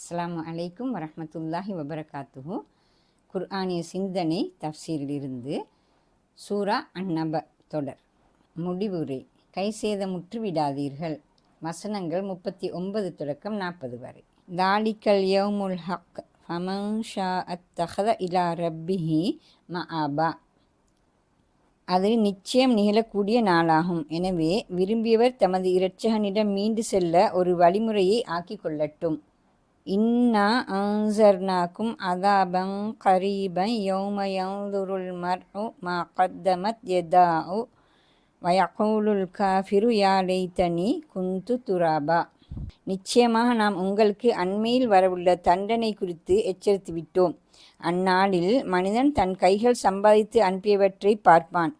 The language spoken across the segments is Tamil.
அஸ்ஸலாமு அலைக்கும் வரமத்துல்லாஹி வபரகாத்துஹு. குர்ஆனிய சிந்தனை தப்சீரிலிருந்து சூரா அந்நப தொடர். முடிவுரை கை சேத முற்றுவிடாதீர்கள் வசனங்கள் முப்பத்தி ஒன்பது தொடக்கம் நாற்பது வரை. தாலிக்கல் யவுமுல் ஹக் ஃபமன் ஷா அத்தஹத இலா ரப்பிஹி மஆபா அது நிச்சயம் நிகழக்கூடிய நாளாகும். எனவே விரும்பியவர் தமது இரட்சகனிடம் மீண்டு செல்ல ஒரு வழிமுறையை ஆக்கி கொள்ளட்டும். இன்னா அன்சர்னாக்கும் அதாபங் கரீபன் யௌம யந்துருல் மர்உ மா கத்தமத் யதாஉ. வயகூலுல் காஃபிரு யா லைத்தனி குந்து துராபா. நிச்சயமாக நாம் உங்களுக்கு அண்மையில் வரவுள்ள தண்டனை குறித்து எச்சரித்து விட்டோம். அந்நாளில் மனிதன் தன் கைகள் சம்பாதித்து அனுப்பியவற்றை பார்ப்பான்.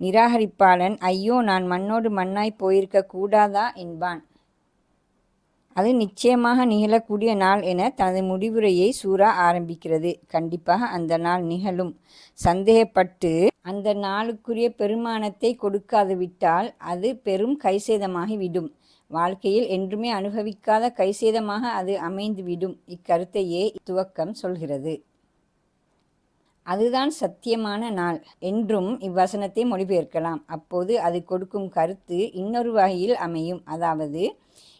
நிராகரிப்பாளன் ஐயோ நான் மண்ணோடு மண்ணாய் போயிருக்க கூடாதா? என்பான். அது நிச்சயமாக நிகழக்கூடிய நாள் என தனது முடிவுரையை சூரா ஆரம்பிக்கிறது. கண்டிப்பாக அந்த நாள் நிகழும். சந்தேகப்பட்டு அந்த நாளுக்குரிய பெருமானத்தை கொடுக்காது விட்டால் அது பெரும் கைசேதமாகிவிடும். வாழ்க்கையில் என்றுமே அனுபவிக்காத கைசேதமாக அது அமைந்துவிடும். இக்கருத்தையே துவக்கம் சொல்கிறது. அதுதான் சத்தியமான நாள் என்றும் இவ்வசனத்தை மொழிபெயர்க்கலாம். அப்போது அது கொடுக்கும் கருத்து இன்னொரு வகையில் அமையும். அதாவது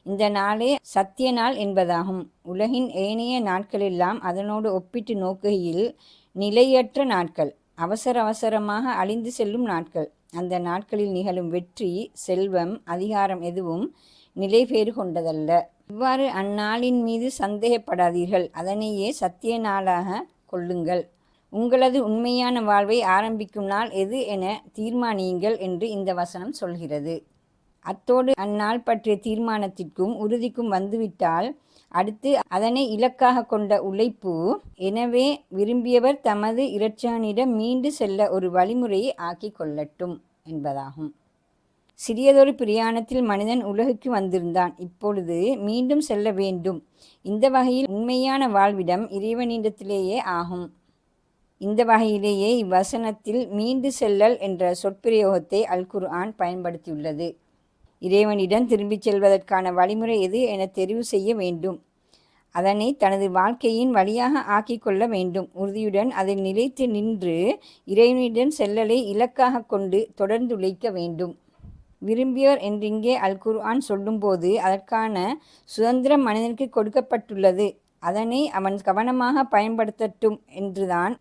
இந்த நாளே சத்திய நாள் என்பதாகும். உலகின் ஏனைய நாட்களெல்லாம் அதனோடு ஒப்பிட்டு நோக்குகையில் நிலையற்ற நாட்கள் அவசர அவசரமாக அழிந்து செல்லும் நாட்கள். அந்த நாட்களில் நிகழும் வெற்றி செல்வம் அதிகாரம் எதுவும் நிலைபேறு கொண்டதல்ல. இவ்வாறு அந்நாளின் மீது சந்தேகப்படாதீர்கள். அதனையே சத்திய நாளாக கொள்ளுங்கள். உங்களது உண்மையான வாழ்வை ஆரம்பிக்கும் நாள் எது என தீர்மானியுங்கள் என்று இந்த வசனம் சொல்கிறது. அத்தோடு அந்நாள் பற்றிய தீர்மானத்திற்கும் உறுதிக்கும் வந்துவிட்டால் அடுத்து அதனை இலக்காக கொண்ட உழைப்பு. எனவே விரும்பியவர் தமது இரட்சகனிடம் மீண்டு செல்ல ஒரு வழிமுறையை ஆக்கி கொள்ளட்டும் என்பதாகும். சிறியதொரு பிரயாணத்தில் மனிதன் உலகுக்கு வந்திருந்தான். இப்பொழுது மீண்டும் செல்ல வேண்டும். இந்த வகையில் உண்மையான வாழ்விடம் இறைவனிடத்திலேயே ஆகும். இந்த வகையிலேயே இவ்வசனத்தில் மீண்டு செல்லல் என்ற சொற்பிரயோகத்தை அல் குர்ஆன் பயன்படுத்தியுள்ளது. இறைவனிடம் திரும்பிச் செல்வதற்கான வழிமுறை எது என தெரிவு செய்ய வேண்டும். அதனை தனது வாழ்க்கையின் வழியாக ஆக்கிக்கொள்ள வேண்டும். உறுதியுடன் அதில் நிலைத்து நின்று இறைவனிடம் செல்லலை இலக்காக கொண்டு தொடர்ந்து உழைக்க வேண்டும். விரும்பியோர் என்றிங்கே அல் குர்ஆன் சொல்லும்போது அதற்கான சுதந்திரம் மனிதனுக்கு கொடுக்கப்பட்டுள்ளது. அதனை அவன் கவனமாக பயன்படுத்தட்டும் என்றுதான்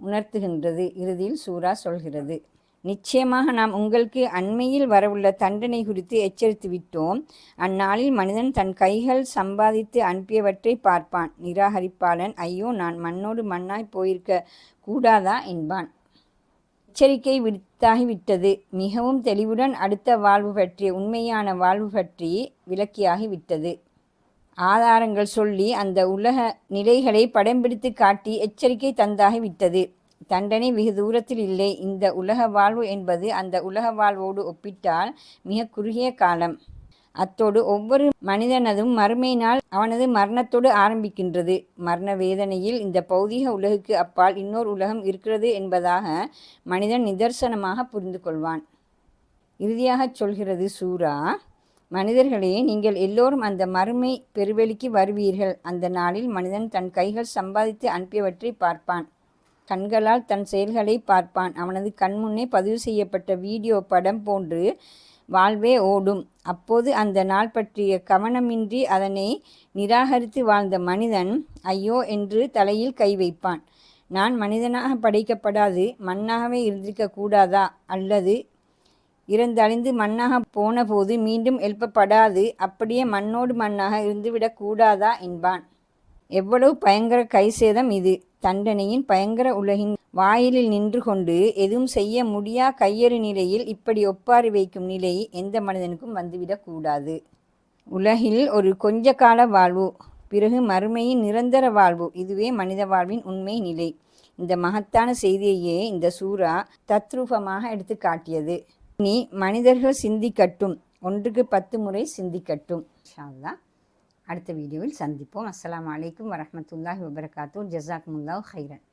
உணர்த்துகின்றது. இறுதியில் சூரா சொல்கிறது. நிச்சயமாக நாம் உங்களுக்கு அண்மையில் வரவுள்ள தண்டனை குறித்து எச்சரித்து விட்டோம். அந்நாளில் மனிதன் தன் கைகள் சம்பாதித்து அனுப்பியவற்றை பார்ப்பான். நிராகரிப்பாளன் ஐயோ நான் மண்ணோடு மண்ணாய் போயிருக்க கூடாதா? என்பான். எச்சரிக்கை விடுத்தாகிவிட்டது மிகவும் தெளிவுடன் அடுத்த வாழ்வு பற்றிய உண்மையான வாழ்வு பற்றி விளக்கியாகிவிட்டது. ஆதாரங்கள் சொல்லி அந்த உலக நிலைகளை படம் பிடித்து காட்டி எச்சரிக்கை தந்தாகிவிட்டது. தண்டனை வெகு தூரத்தில் இல்லை. இந்த உலக வாழ்வு என்பது அந்த உலக வாழ்வோடு ஒப்பிட்டால் மிக குறுகிய காலம். அத்தோடு ஒவ்வொரு மனிதனதும் மறுமை நாள் அவனது மரணத்தோடு ஆரம்பிக்கின்றது. மரண வேதனையில் இந்த பௌதீக உலகுக்கு அப்பால் இன்னொரு உலகம் இருக்கிறது என்பதாக மனிதன் நிதர்சனமாக புரிந்து கொள்வான். இறுதியாக சொல்கிறது சூரா மனிதர்களே நீங்கள் எல்லோரும் அந்த மறுமை பெருவெளிக்கு வருவீர்கள். அந்த நாளில் மனிதன் தன் கைகள் சம்பாதித்து அனுப்பியவற்றை பார்ப்பான். கண்களால் தன் செயல்களை பார்ப்பான். அவனது கண்முன்னே பதிவு செய்யப்பட்ட வீடியோ படம் போன்று வாழ்வே ஓடும். அப்போது அந்த நாள் பற்றிய கவனமின்றி அதனை நிராகரித்து வாழ்ந்த மனிதன் ஐயோ என்று தலையில் கை வைப்பான். நான் மனிதனாக படைக்கப்படாது மண்ணாகவே இருந்திருக்க கூடாதா? அல்லது இறந்தழிந்து மண்ணாக போன போது மீண்டும் எழுப்பப்படாது அப்படியே மண்ணோடு மண்ணாக இருந்துவிடக் கூடாதா? என்பான். எவ்வளவு பயங்கர கை சேதம் இது. தண்டனையின் பயங்கர உலகின் வாயிலில் நின்று கொண்டு எதுவும் செய்ய முடியா கையறு நிலையில் இப்படி ஒப்பாரி வைக்கும் நிலை எந்த மனிதனுக்கும் வந்துவிடக்கூடாது உலகில் ஒரு கொஞ்ச கால வாழ்வு பிறகு மறுமையின் நிரந்தர வாழ்வு இதுவே மனித வாழ்வின் உண்மை நிலை. இந்த மகத்தான செய்தியையே இந்த சூறா தத்ரூபமாக எடுத்து காட்டியது. இனி மனிதர்கள் சிந்திக்கட்டும் ஒன்றுக்கு பத்து முறை சிந்திக்கட்டும். ஷால்லா அடுத்த வீடியோவில் சந்திப்போம். அஸ்லாம் வலைக்கம் வரமத்துல்லாஹி வபரகாத்தூர் ஜசாக்முல்லா ஹைரன்